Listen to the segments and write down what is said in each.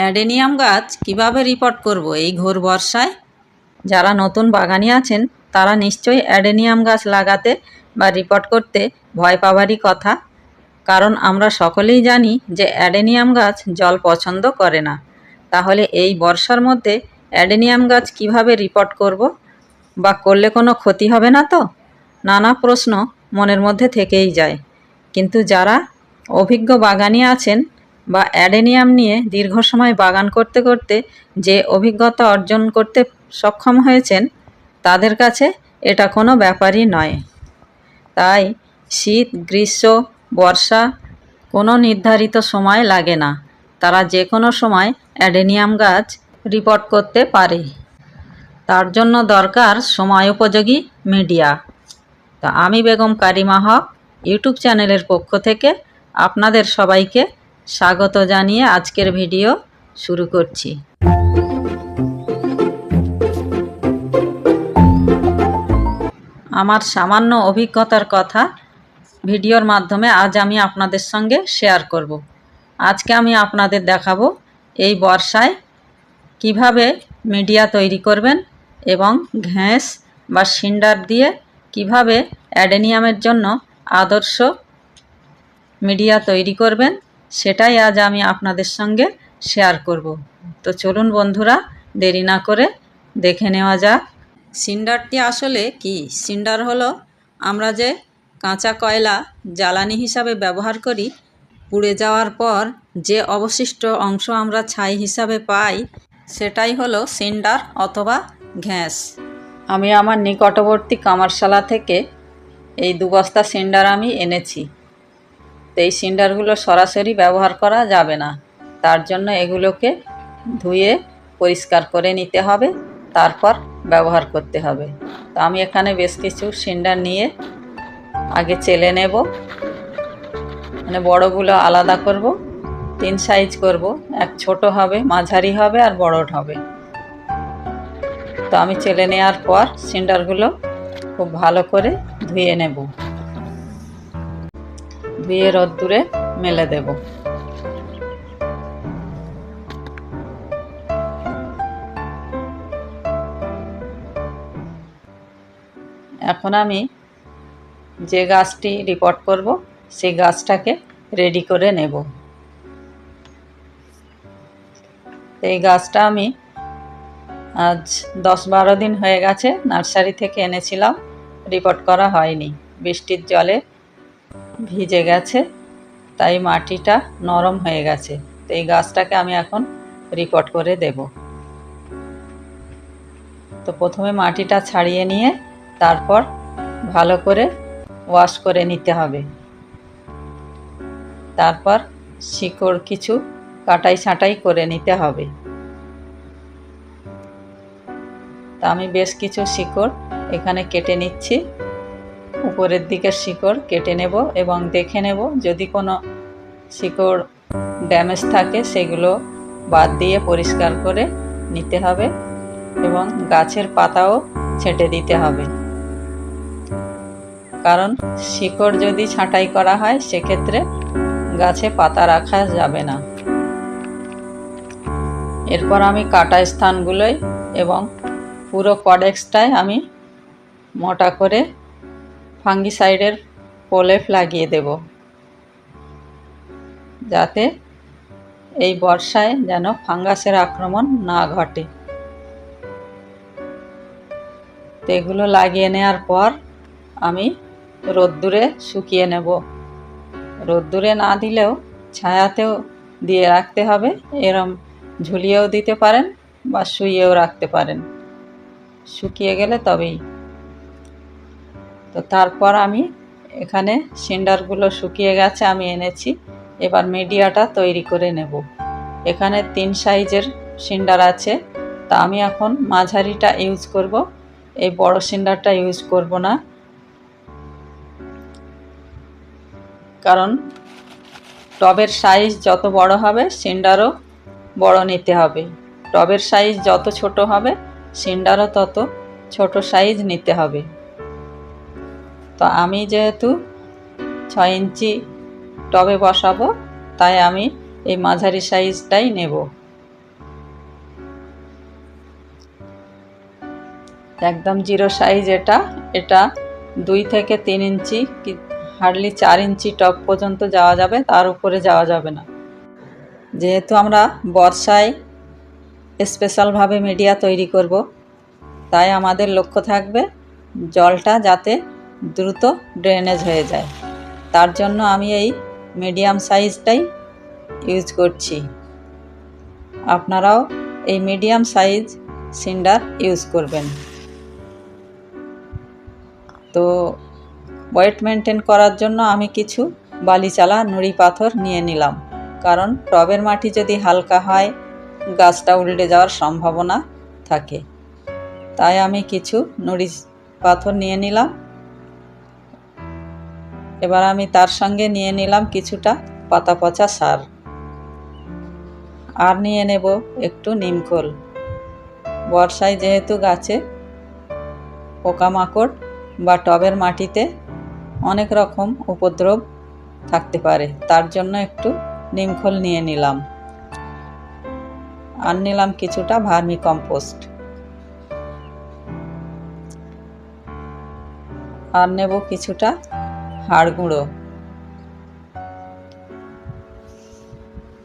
Adenium গাছ কীভাবে report করব এই ঘোর বর্ষায়? যারা নতুন বাগানি আছেন, তারা নিশ্চয়ই অ্যাডেনিয়াম গাছ লাগাতে বা রিপোর্ট করতে ভয় পাওয়ারই কথা। কারণ আমরা সকলেই জানি যে অ্যাডেনিয়াম গাছ জল পছন্দ করে না। তাহলে এই বর্ষার মধ্যে অ্যাডেনিয়াম গাছ কীভাবে রিপোর্ট করব? বা করলে কোনো ক্ষতি হবে না তো? নানা প্রশ্ন মনের মধ্যে থেকেই যায়। কিন্তু যারা অভিজ্ঞ বাগানি আছেন বা অ্যাডেনিয়াম নিয়ে দীর্ঘ সময় বাগান করতে করতে যে অভিজ্ঞতা অর্জন করতে সক্ষম হয়েছেন, তাদের কাছে এটা কোনো ব্যাপারই নয়। তাই শীত, গ্রীষ্ম, বর্ষা কোনো নির্ধারিত সময় লাগে না। তারা যে কোনো সময় অ্যাডেনিয়াম গাছ রিপোর্ট করতে পারে। তার জন্য দরকার সময় উপযোগী মিডিয়া। তো আমি বেগম কারিমা হক, ইউটিউব চ্যানেলের পক্ষ থেকে আপনাদের সবাইকে স্বাগত জানিয়ে আজকের ভিডিও শুরু করছি। আমার সামান্য অভিজ্ঞতার কথা ভিডিওর মাধ্যমে আজ আমি আপনাদের সঙ্গে শেয়ার করব। আজকে আমি আপনাদের দেখাবো এই বর্ষায় কীভাবে মিডিয়া তৈরি করবেন এবং ঘ্যাস বা সিন্ডার দিয়ে কীভাবে অ্যাডেনিয়ামের জন্য আদর্শ মিডিয়া তৈরি করবেন সেটাই আজ আমি আপনাদের সঙ্গে শেয়ার করব। তো চলুন বন্ধুরা, দেরি না করে দেখে নেওয়া যাক। সিন্ডারটি আসলে কি? সিন্ডার হলো আমরা যে কাঁচা কয়লা জ্বালানি হিসাবে ব্যবহার করি, পুড়ে যাওয়ার পর যে অবশিষ্ট অংশ আমরা ছাই হিসাবে পাই, সেটাই হলো সিন্ডার অথবা ঘ্যাস আমি আমার নিকটবর্তী কামারশালা থেকে এই দু বস্তা সিন্ডার আমি এনেছি। তো এই সিন্ডারগুলো সরাসরি ব্যবহার করা যাবে না। তার জন্য এগুলোকে ধুয়ে পরিষ্কার করে নিতে হবে, তারপর ব্যবহার করতে হবে। তো আমি এখানে বেশ কিছু সিন্ডার নিয়ে আগে চেলে নেব। মানে বড়গুলো আলাদা করব, তিন সাইজ করব। এক ছোট হবে, মাঝারি হবে আর বড় হবে। তো আমি চেলে নেওয়ার পর সিন্ডারগুলো খুব ভালো করে ধুয়ে নেব। ধুয়ে রোদ্দুরে মেলে দেব। এখন আমি যে গাছটি রিপোর্ট করব, সেই গাছটাকে রেডি করে নেব। এই গাছটা আমি আজ দশ বারো দিন হয়ে গেছে, নার্সারি থেকে এনেছিলাম রিপোর্ট করা হয়নি। বৃষ্টির জলে ভিজে গেছে, তাই মাটিটা নরম হয়ে গেছে। তো এই গাছটাকে আমি এখন রিপোর্ট করে দেব। তো প্রথমে মাটিটা ছাড়িয়ে নিয়ে তারপর ভালো করে ওয়াশ করে নিতে হবে। তারপর শিকড় কিছু কাটাই ছাঁটাই করে নিতে হবে। তা আমি বেশ কিছু শিকড় এখানে কেটে নিচ্ছি। উপরের দিকের শিকড় কেটে নেব এবং দেখে নেব যদি কোনো শিকড় ড্যামেজ থাকে সেগুলো বাদ দিয়ে পরিষ্কার করে নিতে হবে এবং গাছের পাতাও ছেঁটে দিতে হবে। কারণ শিকড় যদি ছাঁটাই করা হয় সেক্ষেত্রে গাছে পাতা রাখা যাবে না। এরপর আমি কাটা স্থানগুলোই এবং পুরো কডেক্সটায় আমি মোটা করে ফাঙ্গিসাইডের প্রলেপ লাগিয়ে দেব। যাতে এই বর্ষায় যেন ফাঙ্গাসের আক্রমণ না ঘটে। এগুলো লাগিয়ে নেওয়ার পর আমি রোদ্দুরে শুকিয়ে নেব। রোদ্দুরে না দিলেও ছায়াতেও দিয়ে রাখতে হবে। এরম ঝুলিয়েও দিতে পারেন বা শুইয়েও রাখতে পারেন। শুকিয়ে গেলে তবেই তো তারপর আমি এখানে সিন্ডারগুলো শুকিয়ে গেছে, আমি এনেছি। এবার মিডিয়াটা তৈরি করে নেব। এখানে তিন সাইজের সিন্ডার আছে। তা আমি এখন মাঝারিটা ইউজ করব। এই বড় সিন্ডারটা ইউজ করব না। কারণ টবের সাইজ যত বড় হবে, সিন্ডারও বড় নিতে হবে। টবের সাইজ যত ছোট হবে, সিন্ডারও তত ছোট সাইজ নিতে হবে। তো আমি যেহেতু ছয় ইঞ্চি টবে বসাবো, তাই আমি এই মাঝারি সাইজটাই নেব। একদম জিরো সাইজ এটা। এটা দুই থেকে তিন ইঞ্চি কি, হার্ডলি চার ইঞ্চি টপ পর্যন্ত যাওয়া যাবে, তার উপরে যাওয়া যাবে না। যেহেতু আমরা বর্ষায় স্পেশালভাবে মিডিয়া তৈরি করব, তাই আমাদের লক্ষ্য থাকবে জলটা যাতে দ্রুত ড্রেনেজ হয়ে যায়। তার জন্য আমি এই মিডিয়াম সাইজটাই ইউজ করছি। আপনারাও এই মিডিয়াম সাইজ সিন্ডার ইউজ করবেন। তো ওয়েট মেনটেন করার জন্য আমি কিছু বালিচালা, নুড়ি পাথর নিয়ে নিলাম। কারণ টবের মাটি যদি হালকা হয়, গাছটা উল্টে যাওয়ার সম্ভাবনা থাকে। তাই আমি কিছু নুড়ি পাথর নিয়ে নিলাম। এবার আমি তার সঙ্গে নিয়ে নিলাম কিছুটা পাতা পচা সার। আর নিয়ে নেব একটু নিমখোল বর্ষায় যেহেতু গাছে পোকামাকড় বা টবের মাটিতে অনেক রকম উপদ্রব থাকতে পারে, তার জন্য একটু নিমখোল নিয়ে নিলাম। আর নিলাম কিছুটা ভার্মি কম্পোস্ট। আর নেব কিছুটা হাড় গুঁড়ো।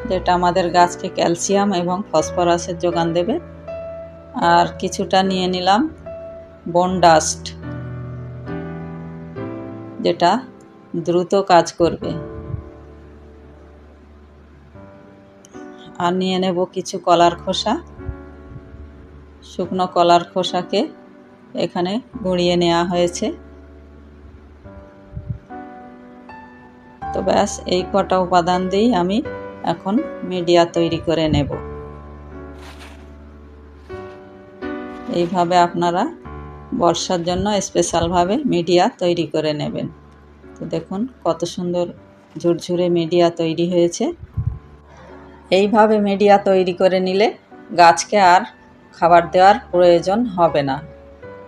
যেটা আমাদের গাছকে ক্যালসিয়াম এবং ফসফরাসের যোগান দেবে। আর কিছুটা নিয়ে নিলাম বন ডাস্ট, যেটা দ্রুত কাজ করবে। আর নিয়ে নেব কিছু কলার খোসা। শুকনো কলার খোসাকে এখানে গুঁড়িয়ে নেওয়া হয়েছে। তো ব্যাস, এই কটা উপাদান দিয়েই আমি এখন মিডিয়া তৈরি করে নেব। এইভাবে আপনারা বর্ষার জন্য স্পেশালভাবে মিডিয়া তৈরি করে নেবেন। তো দেখুন, কত সুন্দর ঝুরঝুরে মিডিয়া তৈরি হয়েছে। এইভাবে মিডিয়া তৈরি করে নিলে গাছকে আর খাবার দেওয়ার প্রয়োজন হবে না।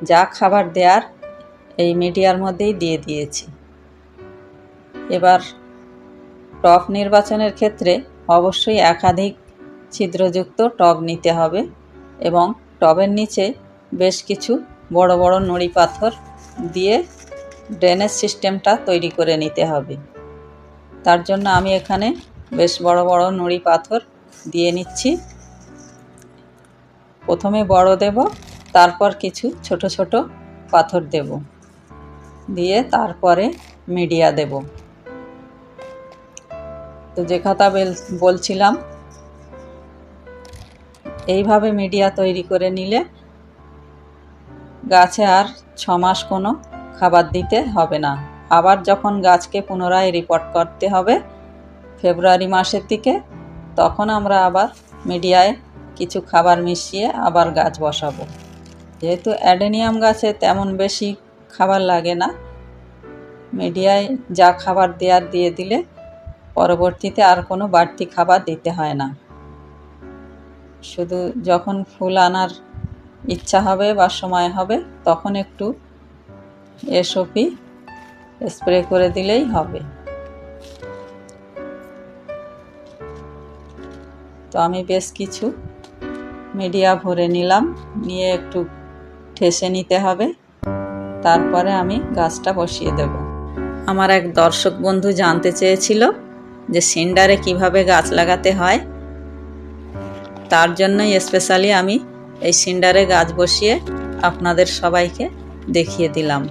যা খাবার দেওয়ার এই মিডিয়ার মধ্যেই দিয়ে দিয়েছি। এবার টব নির্বাচনের ক্ষেত্রে অবশ্যই একাধিক ছিদ্রযুক্ত টব নিতে হবে এবং টবের নিচে বেশ কিছু বড় বড় নুড়ি পাথর দিয়ে ড্রেনেজ সিস্টেমটা তৈরি করে নিতে হবে। তার জন্য আমি এখানে বেশ বড় বড় নুড়ি পাথর দিয়ে নিচ্ছি। প্রথমে বড় দেব, তারপর কিছু ছোট ছোট পাথর দেব। দিয়ে তারপরে মিডিয়া দেব। তো যে কথা বলছিলাম, এইভাবে মিডিয়া তৈরি করে নিলে গাছে আর ছ মাস কোনো খাবার দিতে হবে না। আবার যখন গাছকে পুনরায় রিপোর্ট করতে হবে ফেব্রুয়ারি মাসের দিকে, তখন আমরা আবার মিডিয়ায় কিছু খাবার মিশিয়ে আবার গাছ বসাবো। যেহেতু অ্যাডেনিয়াম গাছে তেমন বেশি খাবার লাগে না, মিডিয়ায় যা খাবার দেওয়ার দিয়ে দিলে পরবর্তীতে আর কোনো বাড়তি খাবার দিতে হয় না। শুধু যখন ফুল আনার ইচ্ছা হবে বা সময় হবে, তখন একটু এসওপি স্প্রে করে দিলেই হবে। তো আমি বেশ কিছু মিডিয়া ভরে নিলাম, নিয়ে একটু ঠেসে নিতে হবে। তারপরে আমি গাছটা বসিয়ে দেব। আমার এক দর্শক বন্ধু জানতে চেয়েছিল যে সিন্ডারে কীভাবে গাছ লাগাতে হয়, তার জন্যই স্পেশালি আমি এই সিন্ডারে গাছ বসিয়ে আপনাদের সবাইকে দেখিয়ে দিলাম।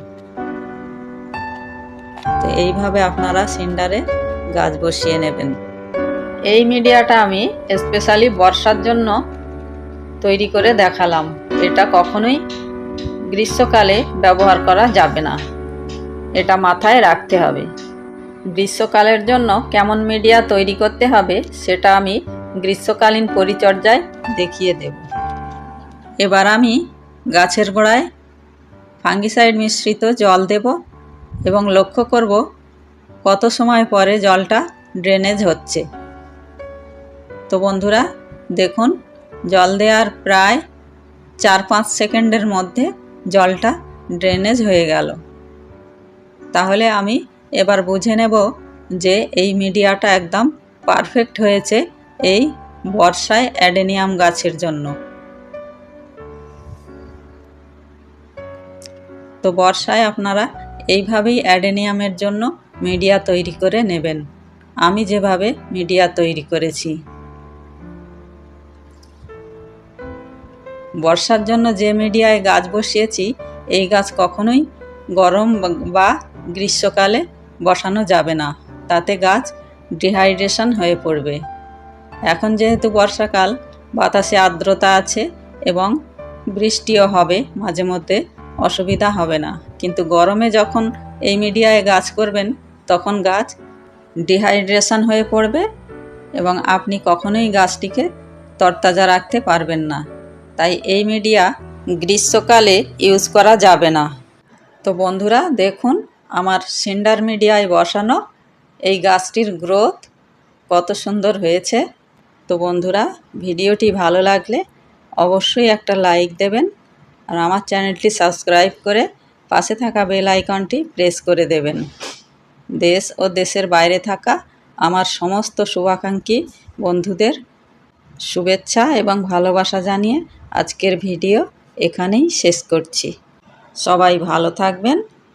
তো এইভাবে আপনারা সিন্ডারে গাছ বসিয়ে নেবেন। এই মিডিয়াটা আমি স্পেশালি বর্ষার জন্য তৈরি করে দেখালাম। এটা কখনোই গ্রীষ্মকালে ব্যবহার করা যাবে না। এটা মাথায় রাখতে হবে। গ্রীষ্মকালের জন্য কেমন মিডিয়া তৈরি করতে হবে সেটা আমি গ্রীষ্মকালীন পরিচর্যায় দেখিয়ে দেব। এবার আমি গাছের গোড়ায় ফাঙ্গিসাইড মিশ্রিত জল দেব এবং লক্ষ্য করব কত সময় পরে জলটা ড্রেনেজ হচ্ছে। তো বন্ধুরা, দেখুন, জল দেওয়ার প্রায় চার পাঁচ সেকেন্ডের মধ্যে জলটা ড্রেনেজ হয়ে গেল। তাহলে আমি এবার বুঝে নেব যে এই মিডিয়াটা একদম পারফেক্ট হয়েছে এই বর্ষায় অ্যাডেনিয়াম গাছের জন্য। তো বর্ষায় আপনারা এইভাবেই অ্যাডেনিয়ামের জন্য মিডিয়া তৈরি করে নেবেন। আমি যেভাবে মিডিয়া তৈরি করেছি। বর্ষার জন্য যে মিডিয়ায় গাছ বসিয়েছি, এই গাছ কখনোই গরম বা গ্রীষ্মকালে বসানো যাবে না। তাতে গাছ ডিহাইড্রেশন হয়ে পড়বে। এখন যেহেতু বর্ষাকাল, বাতাসে আর্দ্রতা আছে এবং বৃষ্টিও হবে, মাঝে মধ্যে অসুবিধা হবে না। কিন্তু গরমে যখন এই মিডিয়ায় গাছ করবেন, তখন গাছ ডিহাইড্রেশন হয়ে পড়বে এবং আপনি কখনোই গাছটিকে তরতাজা রাখতে পারবেন না। তাই এই মিডিয়া গ্রীষ্মকালে ইউজ করা যাবে না। তো বন্ধুরা, দেখুন আমার সিন্ডার মিডিয়ায় বসানো এই গাছটির গ্রোথ কত সুন্দর হয়েছে। তো বন্ধুরা, ভিডিওটি ভালো লাগলে অবশ্যই একটা লাইক দেবেন আর আমার চ্যানেলটি সাবস্ক্রাইব করে পাশে থাকা বেল আইকনটি প্রেস করে দেবেন। দেশ ও দেশের বাইরে থাকা আমার সমস্ত শুভাকাঙ্ক্ষী বন্ধুদের শুভেচ্ছা এবং ভালোবাসা জানিয়ে আজকের ভিডিও এখানেই শেষ করছি। সবাই ভালো থাকবেন